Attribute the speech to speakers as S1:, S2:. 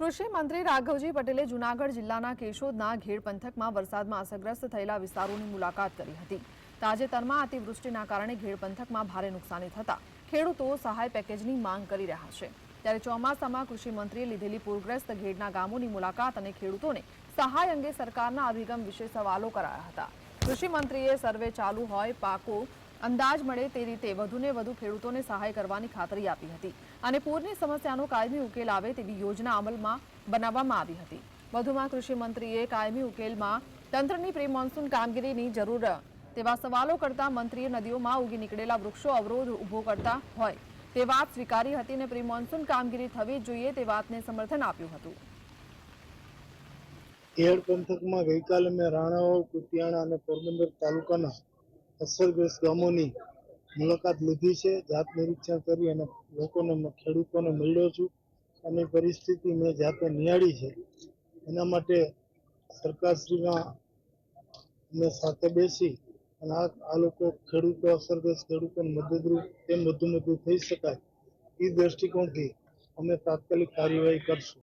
S1: કૃષિ મંત્રી રાઘવજી પટેલે જૂનાગઢ જિલ્લાના કેશોદના ઘેડ પંથકમાં વરસાદમાં અસરગ્રસ્ત થયેલા વિસ્તારોની મુલાકાત કરી હતી. તાજેતરમાં અતિવૃષ્ટિના કારણે ઘેડ પંથકમાં ભારે નુકસાની થતા ખેડૂતો સહાય પેકેજની માંગ કરી રહ્યા છે. ત્યારે ચોમાસામાં કૃષિમંત્રીએ લીધેલી પૂરગ્રસ્ત ઘેડના ગામોની મુલાકાત અને ખેડૂતોને સહાય અંગે સરકારના અભિગમ વિશે સવાલો કરાયા હતા. કૃષિ મંત્રીએ સર્વે ચાલુ હોય પાકો અંદાજ મળે તે રીતે વધુને વધુ ખેડૂતોને સહાય કરવાની ખાતરી આપી હતી અને પૂરની સમસ્યાનો કાયમી ઉકેલ આવે તેવી યોજના અમલમાં બનાવવામાં આવી હતી. વધુમાં કૃષિ કાયમી ઉકેલમાં તંત્રની પ્રી મોન્સૂન કામગીરીની જરૂર તેવા સવાલો કરતા મંત્રીએ નદીઓમાં ઉગી નીકળેલા વૃક્ષો અવરોધ ઊભો કરતા હોય તે વાત સ્વીકારી હતી અને પ્રી મોન્સૂન કામગીરી થવી જોઈએ તે વાતને સમર્થન આપ્યું હતું.
S2: ખેડ પંથકમાં ગઈકાલે મેં રાણાવાવ, કુતિયાણા અને પોરબંદર તાલુકાના અસરગ્રસ્ત ગામોની મુલાકાત લીધી છે. જાત નિરીક્ષણ કરી અને લોકોને ખેડૂતોને મળ્યો છું. અને પરિસ્થિતિ મેં જાતે નિહાળી છે. એના માટે સરકારશ્રીમાં અમે સાથે બેસી અને આ આ લોકો ખેડૂતો, અસરગ્રસ્ત ખેડૂતોને મદદરૂપ તેમ વધુ મદદ થઈ શકાય. એ દ્રષ્ટિકોણથી અમે તાત્કાલિક કાર્યવાહી કરશું.